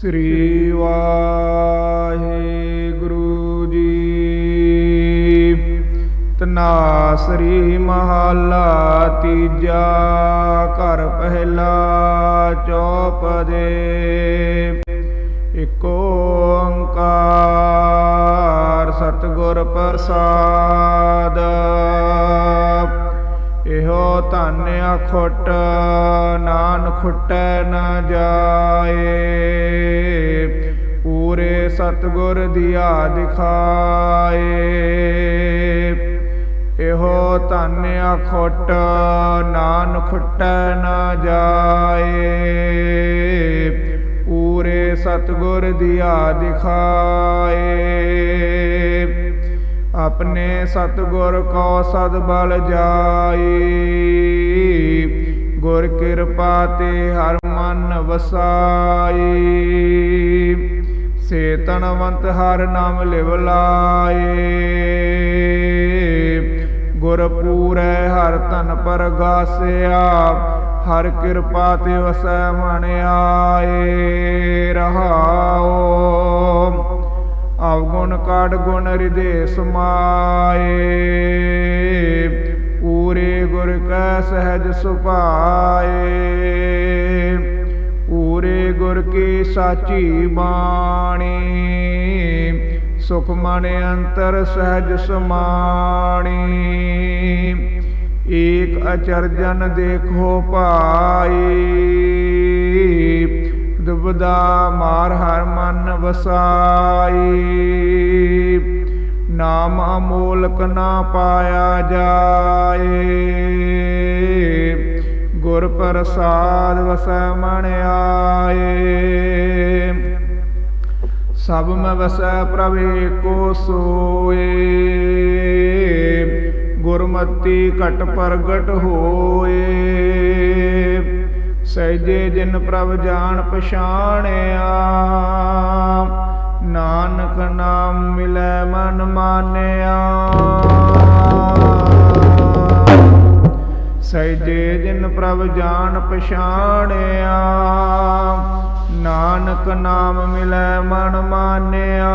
ਸ੍ਰੀ ਵਾਹਿਗੁਰੂ ਜੀ। ਤਨਾਸਰੀ ਮਹਲਾ ਤੀਜਾ ਘਰ ਪਹਿਲਾ ਚੌਪਦੇ ਇਕ ਓੰਕਾਰ ਸਤਿਗੁਰ ਪ੍ਰਸਾਦ। ਇਹੋ ਧਨ ਅਖੁੱਟ ਨਾਨ ਖੁੱਟੈ ਨਾ ਜਾਏ। ਸਤਿਗੁਰ ਦੀਆ ਦਿਖਾਏ। ਇਹੋ ਧਨ ਖੁੱਟ ਨਾਨ ਖੁੱਟੈ ਨਾ ਜਾਏ। ਪੂਰੇ ਸਤਿਗੁਰ ਦੀਆ ਦਿਖਾਏ। ਆਪਣੇ ਸਤਿਗੁਰ ਕੋ ਸਦ ਬਲ ਜਾਈ ਗੁਰ ਕਿਰਪਾ ਤੇ ਹਰ ਮਨ ਵਸਾਈ ਸੇ ਤਨਵੰਤ ਹਰ ਨਾਮ ਲਿਵ ਲਾਏ। ਗੁਰ ਪੂਰੈ ਹਰ ਤਨ ਪਰਗਾਸਿਆ, ਹਰ ਕਿਰਪਾ ਤੇ ਵਸੈ ਮਨ ਆਏ। ਰਹਾਓ ਅਵਗੁਣ ਕਾਢ ਗੁਣ ਹਿਰਦੇ ਸਮਾਏ। ਪੂਰੇ ਗੁਰ ਕੈ ਸਹਿਜ ਸੁਭਾਏ। ਗੁਰ ਕੀ ਸਾਚੀ ਬਾਣੀ। ਸੁਖ ਮਨ ਅੰਤਰ ਸਹਿਜ ਸਮਾਣੀ। ਏਕ ਅਚਰਜਨ ਦੇਖੋ ਭਾਈ। ਦੁਬਦਾ ਮਾਰ ਹਰ ਮਨ ਵਸਾਈ। ਨਾਮ ਅਮੋਲਕ ਨਾ ਪਾਇਆ ਜਾਏ। ਗੁਰ ਪ੍ਰਸਾਦ ਵਸੈ ਮਣ ਆਏ। ਸਭ ਮੈਂ ਵਸੈ ਪ੍ਰਭ ਏਕੋ ਸੋਏ। ਗੁਰਮਤੀ ਘਟ ਪ੍ਰਗਟ ਹੋਏ। ਸਹਿਜੇ ਜਿਨ ਪ੍ਰਭ ਜਾਣ ਪਛਾਣਿਆ। ਨਾਨਕ ਨਾਮ ਮਿਲੈ ਮਨ ਮਾਨਿਆ। ਸਹਿਜੇ ਜਿਨ ਪ੍ਰਭ ਜਾਣ ਪਛਾਣਿਆ ਨਾਨਕ ਨਾਮ ਮਿਲੈ ਮਨ ਮਾਨਿਆ।